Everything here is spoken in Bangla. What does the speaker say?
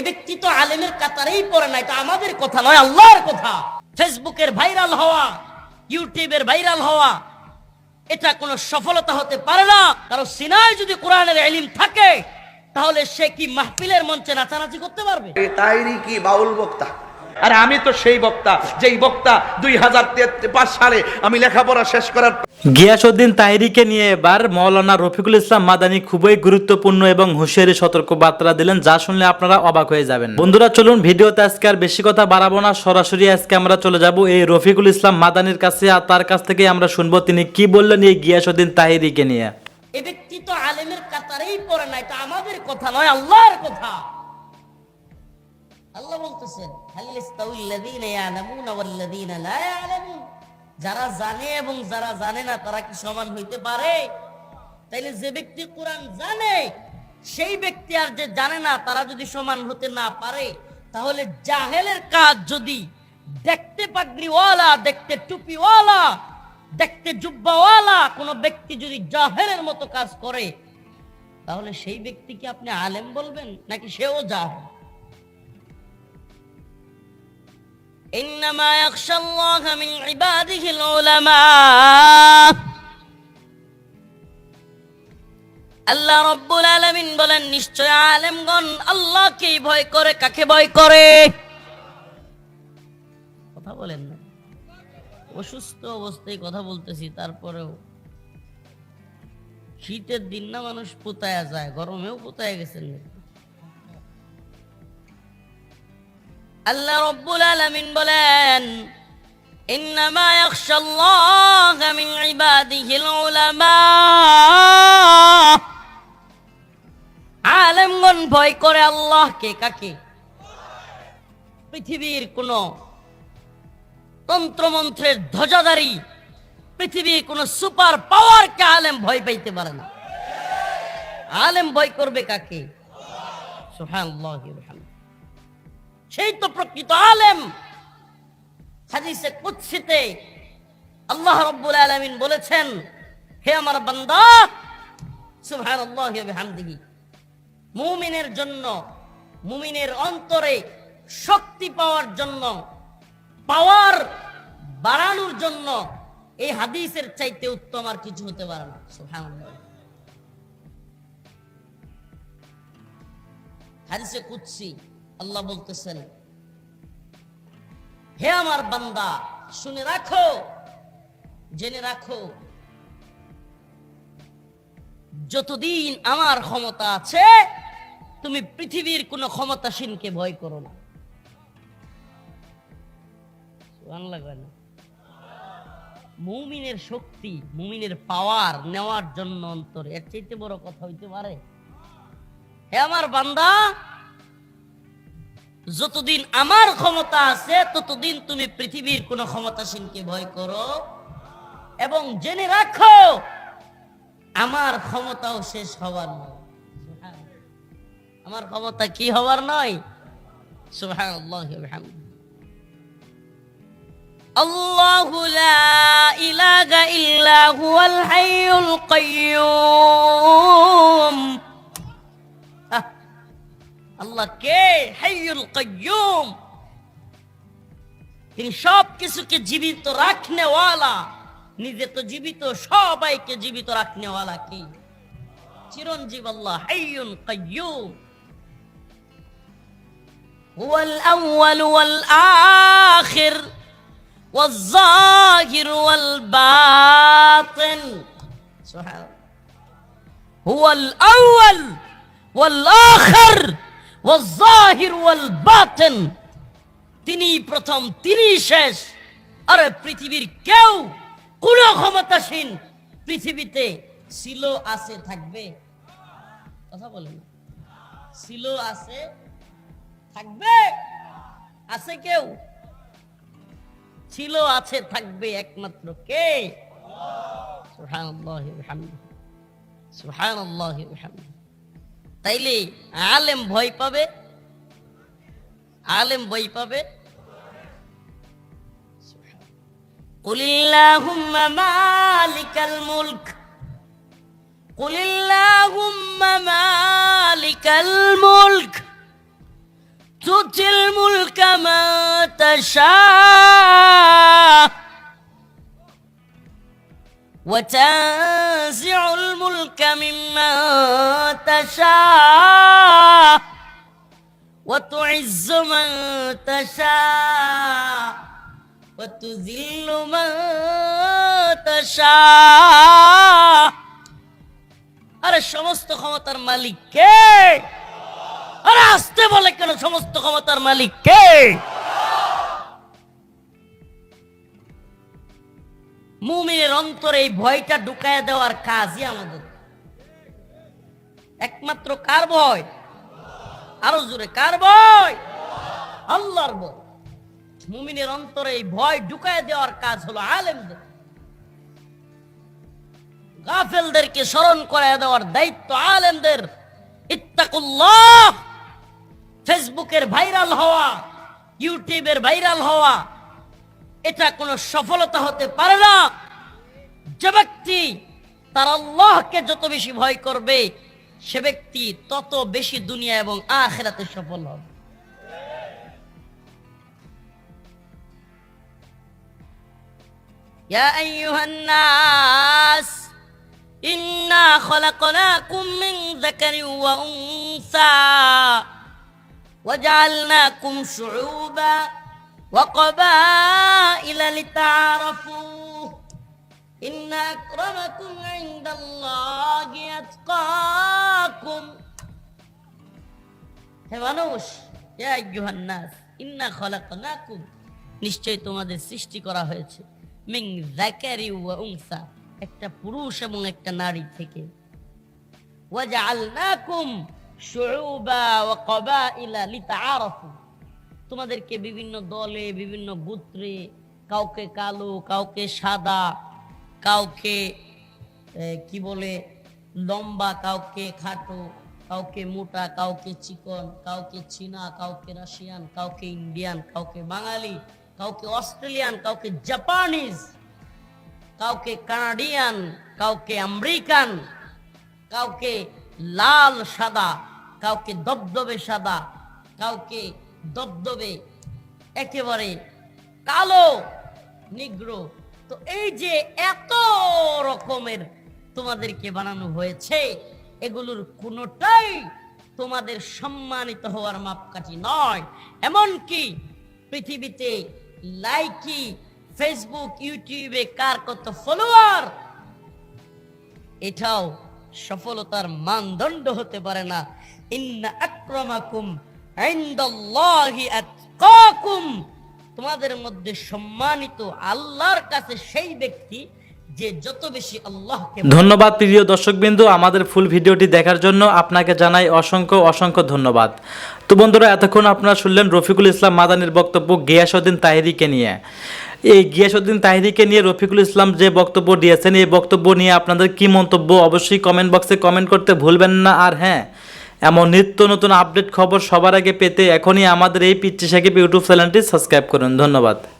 এ ব্যক্তি তো আলেমের কাতারেই পড়ে না এটা আমাদের কথা নয়, আল্লাহর কথা। ফেসবুকের ভাইরাল হওয়া, ইউটিউবের ভাইরাল হওয়া, এটা কোনো সফলতা হতে পারে না। কারণ সিনায় যদি কোরআনের এলিম থাকে, তাহলে সে কি মাহফিলের মঞ্চে নাচানাচি করতে পারবে? তাইরি কি বাউল বক্তা? আর আমি তো সেই বক্তা যেই বক্তা দুই হাজার পাঁচ সালে আমি লেখাপড়া শেষ করার গিয়াসউদ্দিন তাহিরিকে নিয়ে এবার মৌলানা রফিকুল ইসলাম মাদানী খুবই গুরুত্বপূর্ণ এবং হুঁশিয়ারি সতর্ক বার্তা দিলেন যা শুনলে আপনারা অবাক হয়ে যাবেন। বন্ধুরা চলুন ভিডিওতে আজকে আর বেশি কথা বাড়াবো না সরাসরি আজকে আমরা চলে যাব এই রফিকুল ইসলাম মাদানির কাছে আর তার কাছ থেকে আমরা শুনব তিনি কি বললেন এই গিয়াসউদ্দিন তাহিরিকে নিয়ে। এ ব্যক্তি তো আলেমের কাতারেই পড়ে না এটা আমাদের কথা নয় আল্লাহর কথা। আল্লাহ বলতেছেন যারা জানে এবং যারা জানে না, তারা কি সমান হইতে পারে? তাইলে যে ব্যক্তি কোরআন জানে, সেই ব্যক্তি আর যে জানে না, তারা যদি সমান হতে না পারে, তাহলে জাহেলের কাজ যদি দেখতে পাগড়িওয়ালা, দেখতে টুপিওয়ালা, দেখতে জুব্বাওয়ালা, কোনো ব্যক্তি যদি জাহেলের মতো কাজ করে, তাহলে সেই ব্যক্তিকে আপনি আলেম বলবেন? নাকি সেও জাহেল? إنما يخشى الله من عباده العلماء আল্লাহ রব্বুল আলামিন বলেন নিশ্চয় আলেমগণ আল্লাহকেই ভয় করে কাকে ভয় করে কথা বলেন না অসুস্থ অবস্থায় কথা বলতেছি তারপরেও শীতের দিন না মানুষ পোতায়া যায় গরমেও পোতায়া গেছেন আল্লাহ রব্বুল আলামিন বলেন উলামা। আলেমগণ ভয় করে আল্লাহকে কাকে? পৃথিবীর কোন তন্ত্রমন্ত্রের ধ্বজাধারী, পৃথিবীর কোন সুপার পাওয়ারকে আলেম ভয় পাইতে পারে না। আলেম ভয় করবে কাকে? বিহামদিহি। সেই তো প্রকৃত আলেম। হাদিসে কুৎসিতে আল্লাহ রব্বুল আলামিন বলেছেন, হে আমার বান্দা বিহামদিহি, মুমিনের জন্য, মুমিনের অন্তরে শক্তি পাওয়ার জন্য, পাওয়ার বাড়ানোর জন্য এই হাদিসের চাইতে উত্তম আর কিছু হতে পারে না। হাদিসে কুৎসি আল্লাহ বলতেছেন, হে আমার বান্দা, শুনে রাখো, জেনে রাখো, যতদিন আমার ক্ষমতা আছে, তুমি পৃথিবীর কোন ক্ষমতাসীনকে ভয় করো না? মুমিনের শক্তি, মুমিনের পাওয়ার নেওয়ার জন্য অন্তরে, এর চাইতে বড় কথা হইতে পারে, হে আমার বান্দা যতদিন আমার ক্ষমতা আছে ততদিন তুমি পৃথিবীর কোন ক্ষমতাসীনকে ভয় করো এবং জেনে রাখো আমার ক্ষমতাও শেষ হবার নয় আমার ক্ষমতা কি হবার নয় সুবহানাল্লাহি ওয়া বিহামদিহি الله لا إله إلا هو الحي القيوم আহ, আল্লাহ কে হাইয়ুল কাইয়ুম তিনি সব কিছুকে জীবিত রাখনেওয়ালা নিজে তো জীবিত সবাইকে জীবিত রাখনেওয়ালা কি চিরঞ্জীব আল্লাহ হাইয়ুল কাইয়ুম هو الأول والآخر والظاهر والباطن سبحان الله هو الأول والآخر তিনি প্রথম, তিনি শেষ। আরে পৃথিবীর কেউ কোন ক্ষমতাসীন পৃথিবীতে ছিল, আছে, থাকবে। কথা বলেন। ছিল, আছে, থাকবে। আছে কেউ? ছিল, আছে, থাকবে একমাত্র কে? সুহান ওয়া বিহামদিহি। সুবহানাল্লাহি তাইলে আলেম ভয় পাবে আলেম ভয় পাবে قل اللهم مالك الملك قل اللهم مالك الملك من تشاء وتنزع الملك ممن تشاء وتعز من تشاء وتذل من تشاء আরে সমস্ত ক্ষমতার মালিক কে আরে আসতে বলে কেন সমস্ত ক্ষমতার মালিক কে মুমিনের অন্তরে এই ভয়টা ঢুকায় দেওয়ার কাজই আমাদের। একমাত্র কার ভয়? আরও জোরে, কার ভয়? আল্লাহর ভয়। মুমিনের অন্তরে এই ভয় ঢুকায় দেওয়ার কাজ হলো আলেমদের। গাফেলদেরকে স্মরণ করায় দেওয়ার দায়িত্ব আলেমদের। ইত্তাকুল্লাহ! ফেসবুকের ভাইরাল হওয়া, ইউটিউবের ভাইরাল হওয়া এটা কোনো সফলতা হতে পারে না যে ব্যক্তি তার আল্লাহকে যত বেশি ভয় করবে সে ব্যক্তি তত বেশি দুনিয়া এবং আখেরাতে সফল হবে يا أيها الناس إنا خلقناكم من ذكر وأنثى وجعلناكم شعوبا وقبائل لتعارفوا إن أكرمكم عند الله أتقاكم হে মানুষ ইয়া আইয়ুহান নাস ইন্না খলাকনাকুম নিশ্চয় তোমাদের সৃষ্টি করা হয়েছে মিন যাকারি ওয়া উনসা একটা পুরুষ এবং একটা নারী থেকে ওয়াজআলনাকুম শুউবা ওয়া ক্বাবাইলা লিতাআরাফু তোমাদেরকে বিভিন্ন দলে, বিভিন্ন গোত্রে, কাউকে কালো, কাউকে সাদা, কাউকে কি বলে, লম্বা, কাউকে খাটো, কাউকে মোটা, কাউকে চিকন, কাউকে চীনা, কাউকে রাশিয়ান, কাউকে ইন্ডিয়ান, কাউকে বাঙালি, কাউকে অস্ট্রেলিয়ান, কাউকে জাপানিজ, কাউকে কানাডিয়ান, কাউকে আমেরিকান, কাউকে লাল সাদা, কাউকে দবদবে সাদা, কাউকে দবদবে, একেবারে কালো, নিগ্রো। তো এই যে এত রকমের তোমাদেরকে বানানো হয়েছে, এগুলোর কোনোটাই তোমাদের সম্মানিত হওয়ার মাপকাঠি নয়। এমনকি পৃথিবীতে লাইকি, ফেসবুক, ইউটিউবে কার কত ফলোয়ার, এটাও সফলতার মানদণ্ড হতে পারে না। ইন্না আক্রমাকুম তোমাদের মধ্যে সম্মানিত আল্লাহর কাছে সেই ব্যক্তি যে যত বেশি আল্লাহকে ধন্যবাদ প্রিয় দর্শকবিন্দু আমাদের ফুল ভিডিওটি দেখার জন্য। আপনাকে জানাই অসংখ্য অসংখ্য ধন্যবাদ। তো বন্ধুরা, এতক্ষণ আপনারা শুনলেন রফিকুল ইসলাম মাদানির বক্তব্য গিয়াসউদ্দিন তাহিরিকে নিয়ে। এই গিয়াসউদ্দিন তাহিরিকে নিয়ে রফিকুল ইসলাম যে বক্তব্য দিয়েছেন, এই বক্তব্য নিয়ে আপনাদের কি মন্তব্য, অবশ্যই কমেন্ট বক্সে কমেন্ট করতে ভুলবেন না। আর হ্যাঁ এমন নিত্য নতুন আপডেট খবর সবার আগে পেতে এখনই আমাদের এই পিচ্ছি সাকিব ইউটিউব চ্যানেলটি সাবস্ক্রাইব করুন। ধন্যবাদ।